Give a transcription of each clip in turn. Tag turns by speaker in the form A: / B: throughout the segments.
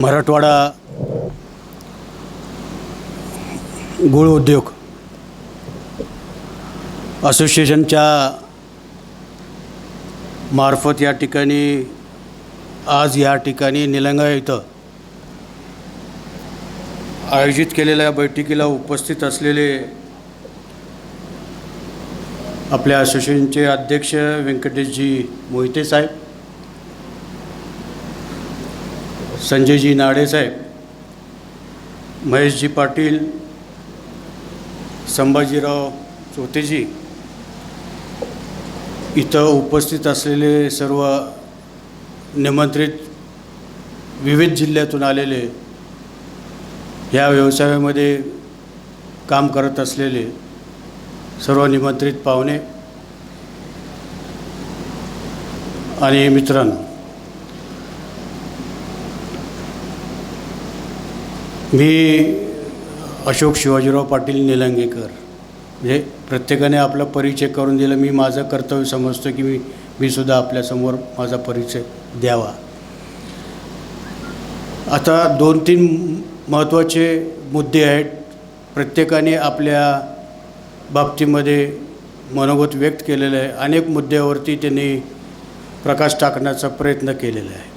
A: मराठवाडा गुळ उद्योग असोसिएशनच्या मार्फत या ठिकाणी आज या ठिकाणी निलंगा इथं आयोजित केलेल्या बैठकीला उपस्थित असलेले आपल्या असोसिएशनचे अध्यक्ष व्यंकटेशजी मोहिते साहेब संजयजी नाडेसाहेब महेशजी पाटील संभाजीराव चोतेजी इथं उपस्थित असलेले सर्व निमंत्रित विविध जिल्ह्यातून आलेले ह्या व्यवसायामध्ये काम करत असलेले सर्व निमंत्रित पाहुणे आणि मित्रांनो मी अशोक शिवाजीराव पाटील निलंगेकर. म्हणजे प्रत्येकाने आपला परिचय करून दिला मी माझं कर्तव्य समजतो की मी मी सुद्धा आपल्यासमोर माझा परिचय द्यावा. आता दोन तीन महत्त्वाचे मुद्दे आहेत. प्रत्येकाने आपल्या बाबतीमध्ये मनोगत व्यक्त केलेलं आहे. अनेक मुद्द्यावरती त्यांनी प्रकाश टाकण्याचा प्रयत्न केलेला आहे.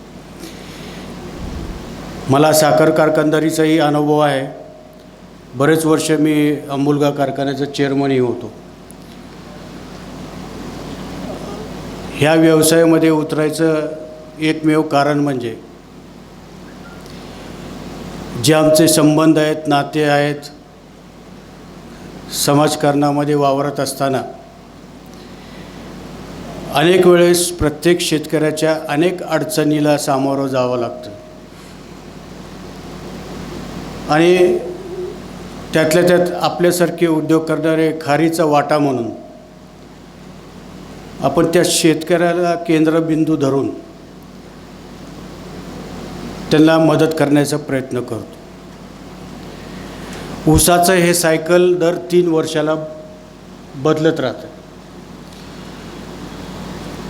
A: मला साखर कारखानदारीचाही अनुभव आहे. बरेच वर्ष मी अंबुलगा कारखान्याचा चेअरमनही होतो. ह्या व्यवसायामध्ये उतरायचं एकमेव कारण म्हणजे जे आमचे संबंध आहेत नाते आहेत समाजकारणामध्ये वावरत असताना अनेक वेळेस प्रत्येक शेतकऱ्याच्या अनेक अडचणीला सामोरं जावं लागतं. आणि त्यातल्या त्यात आपल्यासारखे उद्योग करणारे खारीचा वाटा म्हणून आपण त्या शेतकऱ्याला केंद्रबिंदू धरून त्यांना मदत करण्याचा प्रयत्न करतो. ऊसाचं हे सायकल दर तीन वर्षाला बदलत राहतं.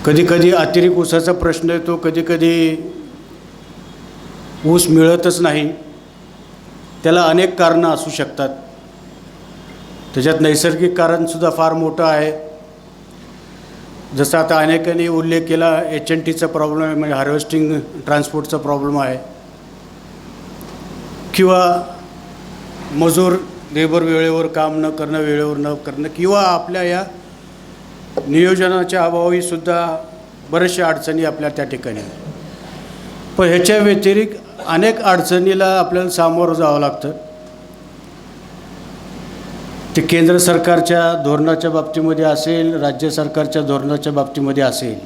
A: कधीकधी अतिरिक्त ऊसाचा प्रश्न येतो कधीकधी ऊस मिळतच नाही. त्याला अनेक कारणं असू शकतात. त्याच्यात नैसर्गिक कारणसुद्धा फार मोठं आहे. जसं आता अनेकांनी उल्लेख केला एच एन टीचा प्रॉब्लेम आहे म्हणजे हार्वेस्टिंग ट्रान्सपोर्टचा प्रॉब्लेम आहे. किंवा मजूर लेबर वेळेवर काम न करणं वेळेवर न करणं किंवा आपल्या या नियोजनाच्या अभावीसुद्धा बऱ्याचशा अडचणी आपल्या त्या ठिकाणी. आहेत. पण ह्याच्या व्यतिरिक्त अनेक अडचणीला आपल्याला सामोरं जावं लागतं. ते केंद्र सरकारच्या धोरणाच्या बाबतीमध्ये असेल राज्य सरकारच्या धोरणाच्या बाबतीमध्ये असेल.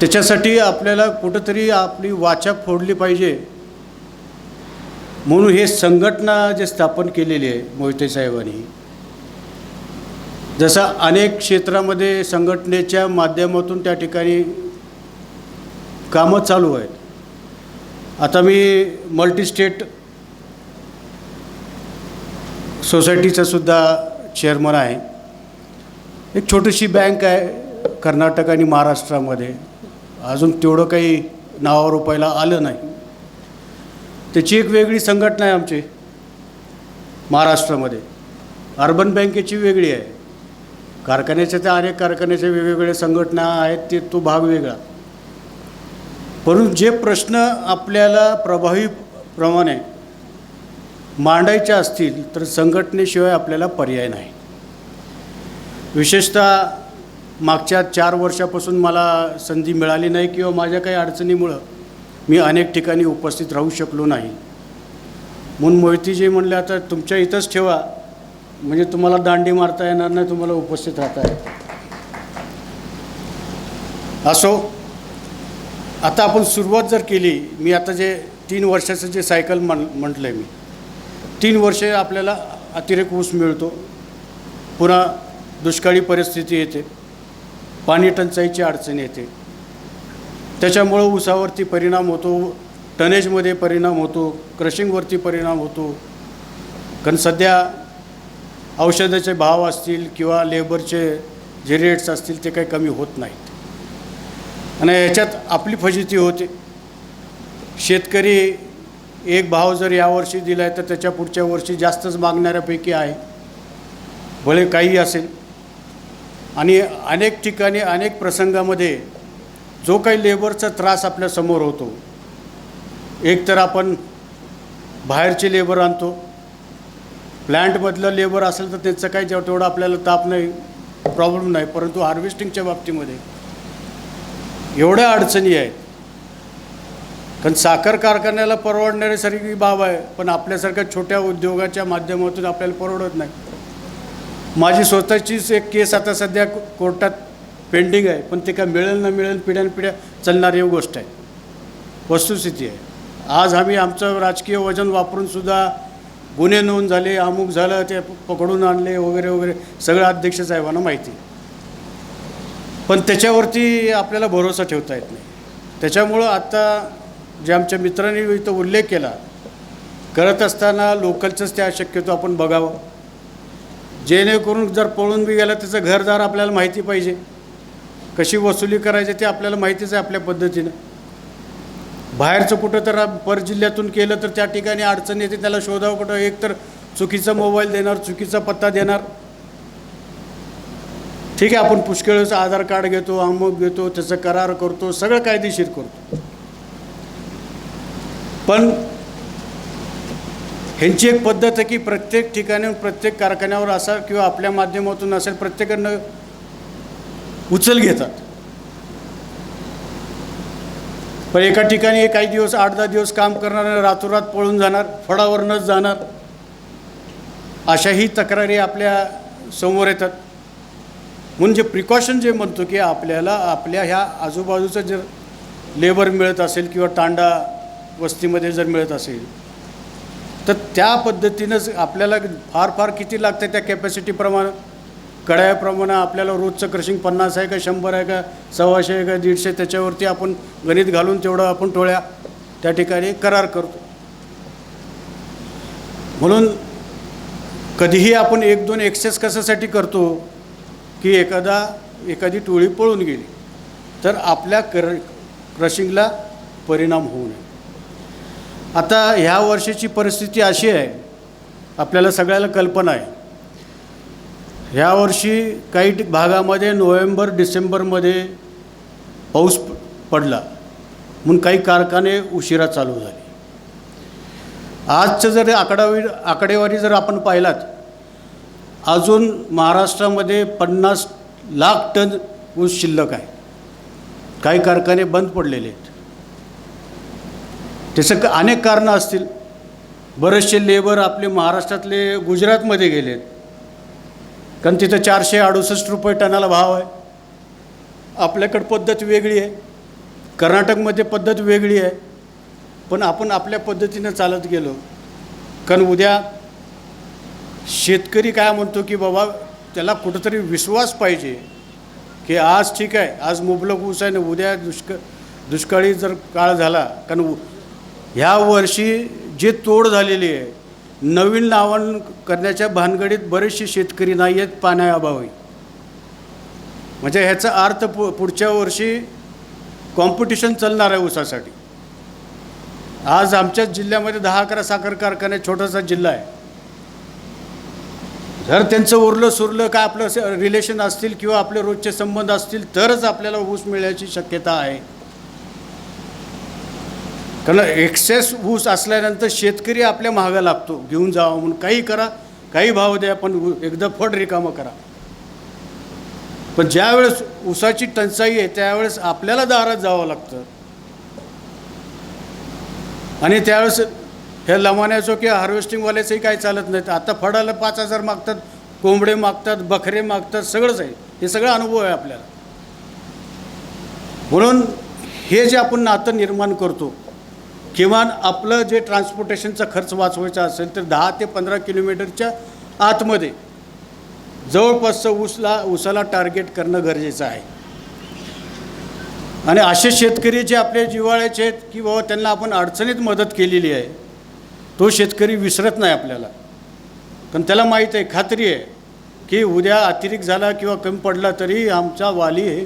A: त्याच्यासाठी आपल्याला कुठंतरी आपली वाचा फोडली पाहिजे. म्हणून हे संघटना जे स्थापन केलेली आहे मोहिते साहेबांनी जसं अनेक क्षेत्रामध्ये संघटनेच्या माध्यमातून त्या ठिकाणी कामं चालू आहेत. आता मी मल्टीस्टेट सोसायटीचा सुद्धा चेअरमन आहे. एक छोटीशी बँक आहे कर्नाटक आणि महाराष्ट्रामध्ये. अजून तेवढं काही नावा रुपयाला आलं नाही. त्याची एक वेगळी संघटना आहे आमची महाराष्ट्रामध्ये. अर्बन बँकेची वेगळी आहे. कारखान्याच्या त्या अनेक कारखान्याच्या वेगवेगळ्या संघटना आहेत ते तो भाग वेगळा. परंतु जे प्रश्न आपल्याला प्रभावीप्रमाणे मांडायचे असतील तर संघटनेशिवाय आपल्याला पर्याय नाही. विशेषतः मागच्या चार वर्षापासून मला संधी मिळाली नाही किंवा माझ्या काही अडचणीमुळं मी अनेक ठिकाणी उपस्थित राहू शकलो नाही. म्हणून मोहितीजी म्हणले आता तुमच्या इथंच ठेवा. म्हणजे तुम्हाला दांडी मारता येणार नाही तुम्हाला उपस्थित राहता येत असो आता आपण सुरुवात जर केली मी आता जे तीन वर्षाचं जे सायकल म्हण म्हटलं आहे मी तीन वर्षे आपल्याला अतिरेक ऊस मिळतो. पुन्हा दुष्काळी परिस्थिती येते. पाणी टंचाईची अडचण येते. त्याच्यामुळं ऊसावरती परिणाम होतो टनेजमध्ये परिणाम होतो क्रशिंगवरती परिणाम होतो. कारण सध्या औषधाचे भाव असतील किंवा लेबरचे जे रेट्स असतील ते काही कमी होत नाहीत. आणि याच्यात आपली फजिती होते. शेतकरी एक भाव जर यावर्षी दिला आहे तर त्याच्या पुढच्या वर्षी जास्तच मागणाऱ्यापैकी आहे. भले काही असेल. आणि अनेक ठिकाणी अनेक प्रसंगामध्ये जो काही लेबरचा त्रास आपल्यासमोर होतो. एक तर आपण बाहेरचे लेबर आणतो. प्लॅन्टमधलं लेबर असेल तर त्याचं काही जेव- तेवढं आपल्याला ताप नाही प्रॉब्लेम नाही परंतु हार्वेस्टिंगच्या बाबतीमध्ये एवढ्या अडचणी आहेत. कारण साखर कारखान्याला परवडणाऱ्यासारखी बाब आहे पण आपल्यासारख्या छोट्या उद्योगाच्या माध्यमातून आपल्याला परवडत नाही. माझी स्वतःचीच एक केस आता सध्या कोर्टात पेंडिंग आहे पण ते काय मिळेल न मिळेल पिढ्यानपिढ्या चालणारी गोष्ट आहे. वस्तुस्थिती आहे. आज आम्ही आमचं राजकीय वजन वापरूनसुद्धा गुन्हे नोंद झाले अमुक झालं ते पकडून आणले वगैरे वगैरे सगळं अध्यक्ष साहेबांना माहिती पण त्याच्यावरती आपल्याला भरोसा ठेवता येत नाही. त्याच्यामुळं आत्ता जे आमच्या मित्रांनी इथं उल्लेख केला करत असताना लोकलचंच त्या शक्यतो आपण बघावं. जेणेकरून जर पळून बी गेला त्याचं घरदार आपल्याला माहिती पाहिजे. कशी वसुली करायची ते आपल्याला माहितीच आहे आपल्या पद्धतीनं. बाहेरचं कुठं तर पर जिल्ह्यातून केलं तर त्या ठिकाणी अडचण येते त्याला शोधावं कुठं. एक तर चुकीचा मोबाईल देणार चुकीचा पत्ता देणार. ठीक आहे आपण पुष्कळचं आधार कार्ड घेतो अमुक घेतो त्याचं करार करतो सगळं कायदेशीर करतो. पण ह्यांची एक पद्धत आहे की प्रत्येक ठिकाणी प्रत्येक कारखान्यावर असा किंवा आपल्या माध्यमातून असेल प्रत्येकानं उचल घेतात. पण एका ठिकाणी काही दिवस आठ दहा दिवस काम करणार रातोरात पळून जाणार फडावरनंच जाणार अशाही तक्रारी आपल्यासमोर येतात. म्हणून जे प्रिकॉशन जे म्हणतो की आपल्याला आपल्या ह्या आजूबाजूचं जर लेबर मिळत असेल किंवा तांडा वस्तीमध्ये जर मिळत असेल तर त्या पद्धतीनंच आपल्याला फार फार किती लागतं त्या कॅपॅसिटीप्रमाणे कड्याप्रमाणे आपल्याला रोजचं क्रशिंग पन्नास आहे का शंभर आहे का सव्वाशे आहे का दीडशे त्याच्यावरती आपण गणित घालून तेवढं आपण टोळ्या त्या ठिकाणी करार करतो. म्हणून कधीही आपण एक दोन एक्सेस कशासाठी करतो? की एखादा एखादी टोळी पळून गेली तर आपल्या कर क्रशिंगला परिणाम होऊ नये. आता ह्या वर्षीची परिस्थिती अशी आहे आपल्याला सगळ्याला कल्पना आहे. ह्या वर्षी काही भागामध्ये नोव्हेंबर डिसेंबरमध्ये पाऊस पडला म्हणून काही कारखाने उशिरा चालू झाले. आजचं जर आकडावी आकडेवारी जर आपण पाहिलात अजून महाराष्ट्रामध्ये पन्नास लाख टन ऊस शिल्लक आहे. काही कारखाने बंद पडलेले आहेत. त्याचं अनेक कारणं असतील. बरेचसे लेबर आपले महाराष्ट्रातले गुजरातमध्ये गेलेत. कारण तिथं चारशे अडुसष्ट रुपये टनाला भाव आहे. आपल्याकडं पद्धत वेगळी आहे. कर्नाटकमध्ये पद्धत वेगळी आहे. पण आपण आपल्या पद्धतीनं चालत गेलो. कारण उद्या शेतकरी काय म्हणतो की बाबा त्याला कुठंतरी विश्वास पाहिजे. की आज ठीक आहे आज मुबलक ऊस आहे ना उद्या दुष्क दुष्काळी जर काळ झाला कारण उ- ह्या वर्षी जे तोड झालेली आहे नवीन लावण करण्याच्या भानगडीत बरेचसे शेतकरी नाही आहेत पाण्याअभावी. म्हणजे ह्याचा अर्थ पु पुढच्या वर्षी कॉम्पिटिशन चालणार आहे ऊसासाठी. आज आमच्याच जिल्ह्यामध्ये दहा अकरा साखर कारखाने छोटासा जिल्हा आहे. जर त्यांचं उरलं सुरलं का आपलं रिलेशन असतील किंवा आपले रोजचे संबंध असतील तरच आपल्याला ऊस मिळण्याची शक्यता आहे. कारण एक्सेस ऊस असल्यानंतर शेतकरी आपल्या महागा लागतो. घेऊन जावा म्हणून काही करा काही भाव द्या पण एकदा फड रिकामं करा. पण ज्यावेळेस ऊसाची टंचाई आहे त्यावेळेस आपल्याला दारात जावं लागतं. आणि त्यावेळेस हे लमान्याचो की हार्वेस्टिंगवाल्याचंही काही चालत नाही. आता फडाला पाच हजार मागतात कोंबडे मागतात बकरे मागतात सगळंच आहे. हे सगळं अनुभव आहे आपल्याला. म्हणून हे जे आपण नातं निर्माण करतो किमान आपलं जे ट्रान्सपोर्टेशनचा खर्च वाचवायचा असेल तर दहा ते पंधरा किलोमीटरच्या आतमध्ये जवळपासचं ऊसला ऊसाला टार्गेट करणं गरजेचं आहे. आणि असे शेतकरी जे आपले जिव्हाळ्याचे आहेत की बाबा त्यांना आपण अडचणीत मदत केलेली आहे तो शेतकरी विसरत नाही आपल्याला. कारण त्याला माहीत आहे खात्री आहे की उद्या अतिरिक्त झाला किंवा कमी पडला तरी आमचा वाली हे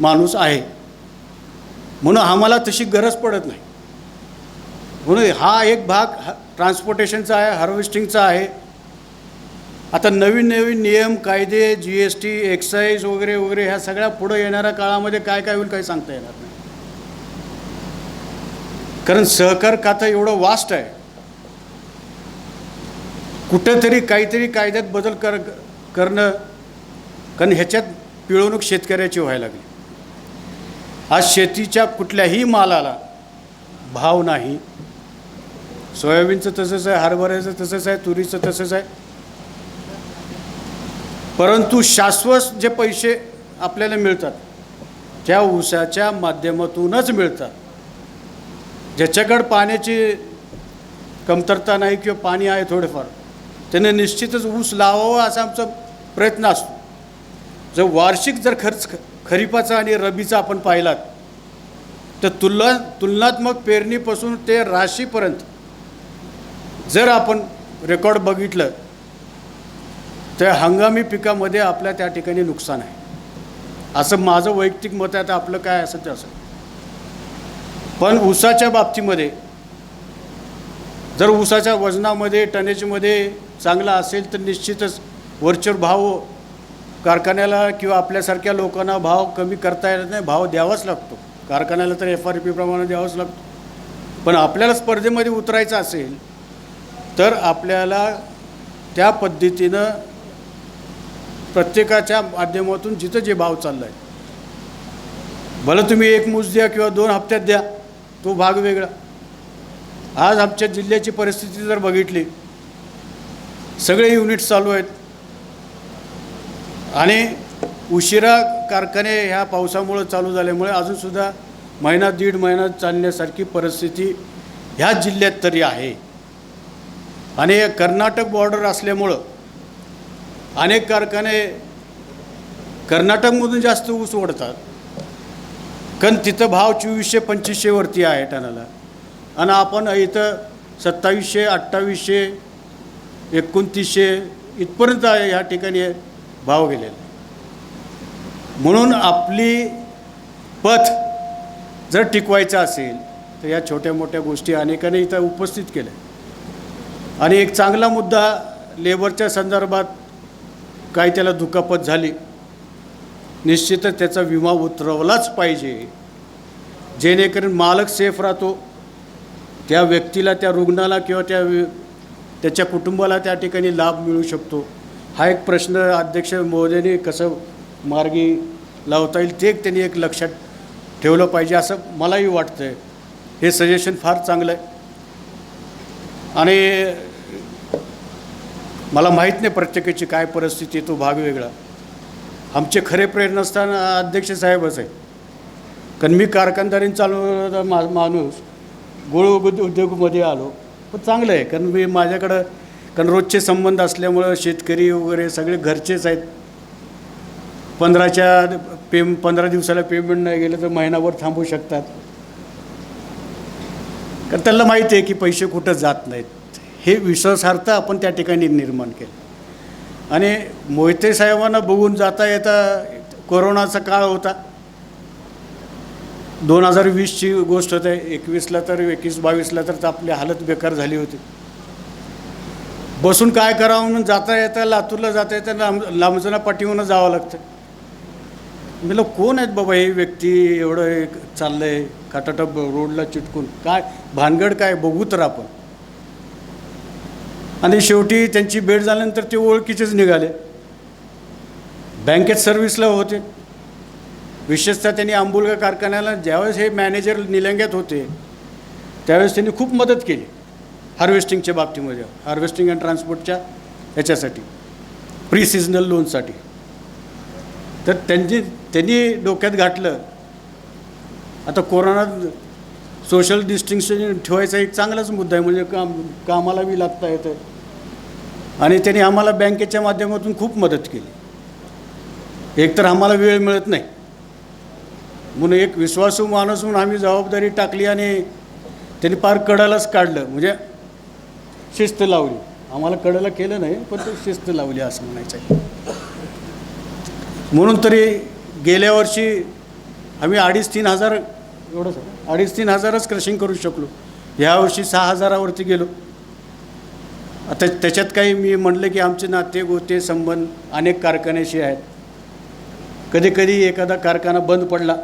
A: माणूस आहे. म्हणून आम्हाला तशी गरज पडत नाही. म्हणून हा एक भाग ह ट्रान्सपोर्टेशनचा आहे हार्वेस्टिंगचा आहे. आता नवीन नवीन नियम कायदे जी एस टी एक्साईज वगैरे वगैरे ह्या सगळ्या पुढं येणाऱ्या काळामध्ये काय काय होईल काही सांगता येणार नाही. कारण सहकार खातं एवढं वास्ट आहे. कुठंतरी काहीतरी कायद्यात बदल कर करणं कारण ह्याच्यात पिळवणूक शेतकऱ्याची व्हायला लागली. आज शेतीच्या कुठल्याही मालाला भाव नाही. सोयाबीनचं तसंच आहे हरभऱ्याचं तसंच आहे तुरीचं तसंच आहे. परंतु शाश्वत जे पैसे आपल्याला मिळतात त्या ऊसाच्या माध्यमातूनच मिळतात. ज्याच्याकडं पाण्याची कमतरता नाही किंवा पाणी आहे थोडेफार त्याने निश्चितच ऊस लावावा असा आमचा प्रयत्न असतो. जर वार्षिक जर खर्च खरीपाचा आणि रबीचा आपण पाहिलात तर तुलना तुलनात्मक पेरणीपासून ते राशीपर्यंत जर आपण रेकॉर्ड बघितलं तर हंगामी पिकामध्ये आपल्या त्या ठिकाणी नुकसान आहे. असं माझं वैयक्तिक मत आहे आता आपलं काय असं ते असं. पण ऊसाच्या बाबतीमध्ये जर ऊसाच्या वजनामध्ये टनेजमध्ये चांगला असेल तर निश्चितच वरचर भाव कारखान्याला किंवा आपल्यासारख्या लोकांना भाव कमी करता येत नाही भाव द्यावाच लागतो. कारखान्याला तर एफ आर पी प्रमाणे द्यावाच लागतो. पण आपल्याला स्पर्धेमध्ये उतरायचं असेल तर आपल्याला त्या पद्धतीनं प्रत्येकाच्या माध्यमातून जिथं जे भाव चालला आहे भलं तुम्ही एक मूज द्या किंवा दोन हप्त्यात द्या तो भाग वेगळा. आज आमच्या जिल्ह्याची परिस्थिती जर बघितली सगळे युनिट्स चालू आहेत. आणि उशिरा कारखाने ह्या पावसामुळं चालू झाल्यामुळे अजूनसुद्धा महिना दीड महिना चालण्यासारखी परिस्थिती ह्या जिल्ह्यात तरी आहे. आणि कर्नाटक बॉर्डर असल्यामुळं अनेक कारखाने कर्नाटकमधून जास्त ऊस ओढतात. कारण तिथं भाव चोवीसशे पंचवीसशेवरती आहे टनाला. आणि आपण इथं सत्तावीसशे अठ्ठावीसशे एकोणतीसशे इथपर्यंत ह्या ठिकाणी भाव गेलेला म्हणून आपली पथ जर टिकवायचं असेल तर या छोट्या मोठ्या गोष्टी अनेकांनी इथं उपस्थित केल्या. आणि एक चांगला मुद्दा लेबरच्या संदर्भात काय त्याला दुखापत झाली. निश्चितच त्याचा विमा उतरवलाच पाहिजे. जेणेकरून मालक सेफ राहतो. त्या व्यक्तीला त्या रुग्णाला किंवा त्या त्याच्या कुटुंबाला त्या ठिकाणी लाभ मिळू शकतो. हा एक प्रश्न अध्यक्ष महोदयांनी कसं मार्गी लावता येईल ते एक त्यांनी एक लक्षात ठेवलं पाहिजे असं मलाही वाटतं आहे हे सजेशन फार चांगलं आहे. आणि मला माहीत नाही प्रत्येकाची काय परिस्थिती तो भाग वेगळा. आमचे खरे प्रेरणास्थान अध्यक्ष साहेबच आहे कारण मी कारखानदारीन चालवणारा मा माणूस गोळ उद्योगमध्ये आलो. पण चांगलं आहे. कारण मी माझ्याकडं कारण रोजचे संबंध असल्यामुळं शेतकरी वगैरे सगळे घरचेच आहेत. पंधराच्या पेम पंधरा दिवसाला पेमेंट नाही गेलं तर महिनाभर थांबू शकतात. कारण त्यांना माहिती आहे की पैसे कुठं जात नाहीत. हे विश्वासार्थ आपण त्या ठिकाणी निर्माण केलं. आणि मोहिते साहेबांना बघून जाता येता कोरोनाचा काळ होता. दोन हजार वीसची गोष्ट होते एकवीसला तर एकवीस बावीसला तर आपली हालत बेकार झाली होती. बसून काय करावं म्हणून जाता येता लातूरला जाता येता लांब लांबजना पाठीहून जावं लागतं. म्हटलं कोण आहेत बाबा हे व्यक्ती? एवढं एक चाललं आहे काटाटप रोडला चिटकून. काय भानगड काय? बघू तर आपण. आणि शेवटी त्यांची भेट झाल्यानंतर ते ओळखीचेच निघाले. बँकेत सर्व्हिसला होते. विशेषतः त्यांनी आंबुलगा कारखान्याला ज्यावेळेस हे मॅनेजर निलंग्यात होते त्यावेळेस त्यांनी खूप मदत केली हार्वेस्टिंगच्या बाबतीमध्ये हार्वेस्टिंग अँड ट्रान्सपोर्टच्या ह्याच्यासाठी प्री सिजनल लोनसाठी तर त्यांची त्यांनी डोक्यात घातलं आता कोरोनात सोशल डिस्टिंक्शन ठेवायचा एक चांगलाच मुद्दा आहे म्हणजे काम कामाला बी लागता येतं. आणि त्यांनी आम्हाला बँकेच्या माध्यमातून खूप मदत केली. एकतर आम्हाला वेळ मिळत नाही. म्हणून एक विश्वासू माणूस म्हणून आम्ही जबाबदारी टाकली आणि त्यांनी पार कडालाच काढलं. म्हणजे शिस्त लावली. आम्हाला कडाला केलं नाही पण ते शिस्त लावली असं म्हणायचं आहे. म्हणून तरी गेल्या वर्षी आम्ही अडीच तीन हजार एवढंच अडीच तीन हजारच क्रशिंग करू शकलो. ह्यावर्षी सहा हजारावरती गेलो. आता त्याच्यात काही मी म्हणलं की आमचे नाते गोते संबंध अनेक कारखान्याशी आहेत. कधी कधी एखादा कारखाना बंद पडला.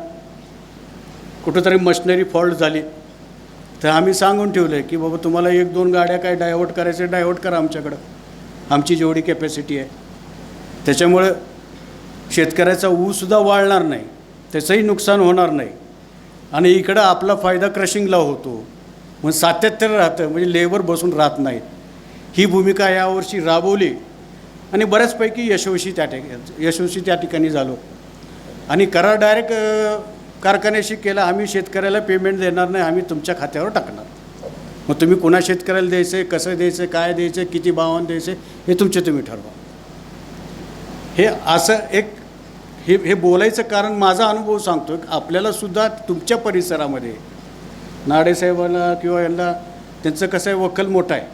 A: कुठंतरी मशिनरी फॉल्ट झाली. तर आम्ही सांगून ठेवलं आहे की बाबा तुम्हाला एक दोन गाड्या काय डायव्हर्ट करायचे डायव्हर्ट करा आमच्याकडं. आमची जेवढी कॅपॅसिटी आहे. त्याच्यामुळं शेतकऱ्याचा ऊसुद्धा वाळणार नाही. त्याचंही नुकसान होणार नाही. आणि इकडं आपला फायदा क्रशिंगला होतो. मग सातत्य राहतं म्हणजे लेबर बसून राहत नाहीत. ही भूमिका यावर्षी राबवली. आणि बऱ्याचपैकी यशस्वी त्या ठिकाणी यशस्वी त्या ठिकाणी झालो. आणि करार डायरेक्ट कारखान्याशी केला आम्ही शेतकऱ्याला पेमेंट देणार नाही आम्ही तुमच्या खात्यावर टाकणार. मग तुम्ही कुणा शेतकऱ्याला द्यायचं कसं द्यायचं काय द्यायचं किती भावानं द्यायचं हे तुमचे तुम्ही ठरवा. हे असं एक हे हे बोलायचं कारण माझा अनुभव सांगतो की तुमच्या परिसरामध्ये नाडेसाहेबांना किंवा यांना त्यांचं कसं आहे वकल मोठं आहे.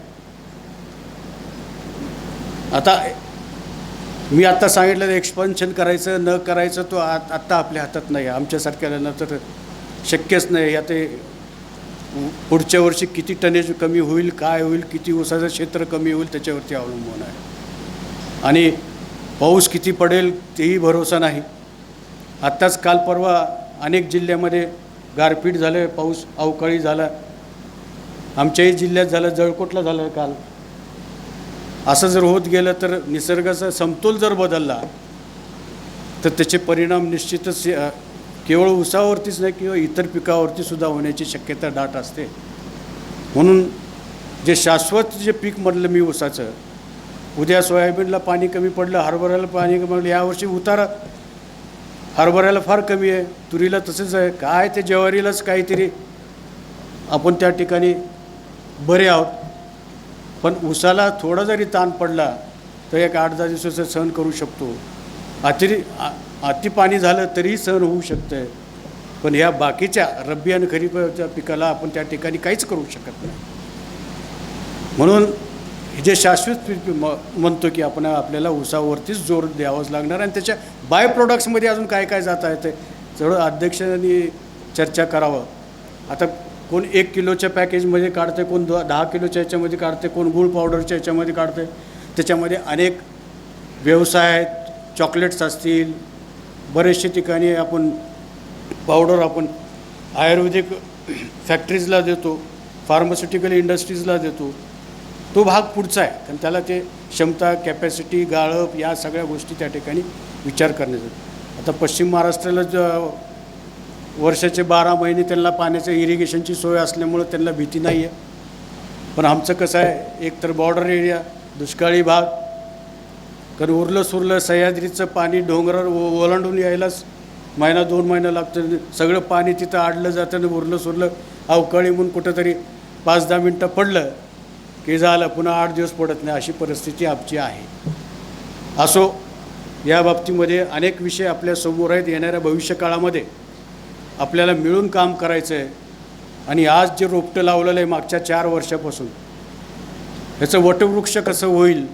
A: आता मी आत्ता सांगितलं एक्सपान्शन करायचं न करायचं तो आत आत्ता आपल्या हातात नाही आहे. आमच्यासारख्याला तर शक्यच नाही आता ते पुढच्या वर्षी किती टनेज कमी होईल काय होईल किती ऊसाचं क्षेत्र कमी होईल त्याच्यावरती अवलंबून आहे. आणि पाऊस किती पडेल तेही भरोसा नाही. आत्ताच काल परवा अनेक जिल्ह्यामध्ये गारपीट झालं पाऊस अवकाळी झाला. आमच्याही जिल्ह्यात झालं जळकोटला झालं काल. असं जर होत गेलं तर निसर्गाचा समतोल जर बदलला तर त्याचे परिणाम निश्चितच केवळ उसावरतीच नाही किंवा इतर पिकावरती सुद्धा होण्याची शक्यता दाट असते. म्हणून जे शाश्वत जे पीक म्हटलं मी ऊसाचं उद्या सोयाबीनला पाणी कमी पडलं हरभऱ्याला पाणी कमी पडलं यावर्षी उतारा हरभऱ्याला फार कमी आहे तुरीला तसंच आहे काय ते ज्वारीलाच काहीतरी आपण त्या ठिकाणी बरे आहोत. पण उसाला थोडा जरी ताण पडला तर एक आठ दहा दिवसाचं सहन करू शकतो. अतिरी आ- अति पाणी झालं तरीही सहन होऊ शकतं आहे पण ह्या बाकीच्या रब्बी आणि खरीपाच्या पिकाला आपण त्या ठिकाणी काहीच करू शकत नाही. म्हणून हे जे शाश्वत पीक म म्हणतो की आपण आपल्याला उसावरतीच जोर द्यावाच लागणार आणि त्याच्या बाय प्रोडक्ट्समध्ये अजून काय काय जाता येतं तेवढं अध्यक्षांनी चर्चा करावं. आता कोण एक किलोच्या पॅकेजमध्ये काढते कोण द दहा किलोच्या याच्यामध्ये काढते कोण गुळ पावडरच्या याच्यामध्ये काढते त्याच्यामध्ये अनेक व्यवसाय आहेत चॉकलेट्स असतील बरेचसे ठिकाणी आपण पावडर आपण आयुर्वेदिक फॅक्टरीजला देतो फार्मास्युटिकल इंडस्ट्रीजला देतो. तो भाग पुढचा आहे. कारण त्याला ते क्षमता कॅपॅसिटी गाळप या सगळ्या गोष्टी त्या ठिकाणी विचार करण्याचा आता पश्चिम महाराष्ट्राला ज वर्षाचे बारा महिने त्यांना पाण्याच्या इरिगेशनची सोय असल्यामुळं त्यांना भीती नाही आहे पण आमचं कसं आहे एक तर बॉर्डर एरिया दुष्काळी भाग. कारण उरलं सुरलं सह्याद्रीचं पाणी डोंगरावर ओ ओलांडून यायलाच महिना दोन महिना लागतं. सगळं पाणी तिथं आडलं जातं आणि उरलं सुरलं अवकाळी म्हणून कुठंतरी पाच दहा मिनटं पडलं की झालं पुन्हा आठ दिवस पडत नाही. अशी परिस्थिती आमची आहे. असो या बाबतीमध्ये अनेक विषय आपल्यासमोर आहेत. येणाऱ्या भविष्यकाळामध्ये आपल्याला मिळून काम करायचं आहे आणि आज जे रोपटं लावलेलं आहे मागच्या चार वर्षापासून ह्याचं वटवृक्ष कसं होईल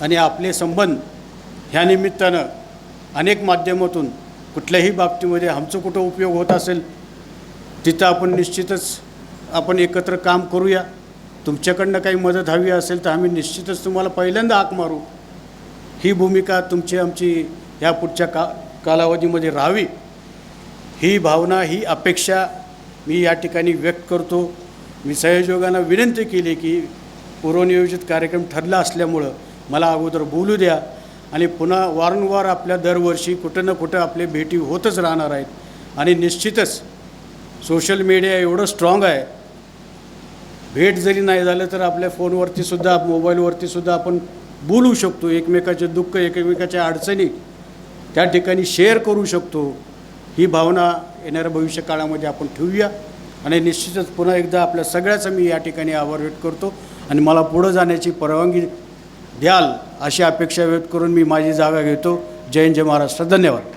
A: आणि आपले संबंध ह्या निमित्तानं अनेक माध्यमातून कुठल्याही बाबतीमध्ये आमचं कुठं उपयोग होत असेल तिथं आपण निश्चितच आपण एकत्र काम करूया. तुमच्याकडनं काही मदत हवी असेल तर आम्ही निश्चितच तुम्हाला पहिल्यांदा हाक मारू. ही भूमिका तुमची आमची ह्या पुढच्या का कालावधीमध्ये राहावी. ही भावना ही अपेक्षा मी या ठिकाणी व्यक्त करतो. मी सहयोगांना विनंती केली की पूर्वनियोजित कार्यक्रम ठरला असल्यामुळं मला अगोदर बोलू द्या आणि पुन्हा वारंवार आपल्या दरवर्षी कुठं ना कुठं आपले भेटी होतच राहणार आहेत. आणि निश्चितच सोशल मीडिया एवढं स्ट्रॉंग आहे. भेट जरी नाही झालं तर आपल्या फोनवरती सुद्धा मोबाईलवरती सुद्धा आपण बोलू शकतो. एकमेकाचे दुःख एकमेकाच्या अडचणी त्या ठिकाणी शेअर करू शकतो. ही भावना येणाऱ्या भविष्य काळामध्ये आपण ठेवूया. आणि निश्चितच पुन्हा एकदा आपल्या सगळ्याचा मी या ठिकाणी आभार व्यक्त करतो. आणि मला पुढं जाण्याची परवानगी द्याल अशी अपेक्षा व्यक्त करून मी माझी जागा घेतो. जय जय महाराष्ट्र. धन्यवाद.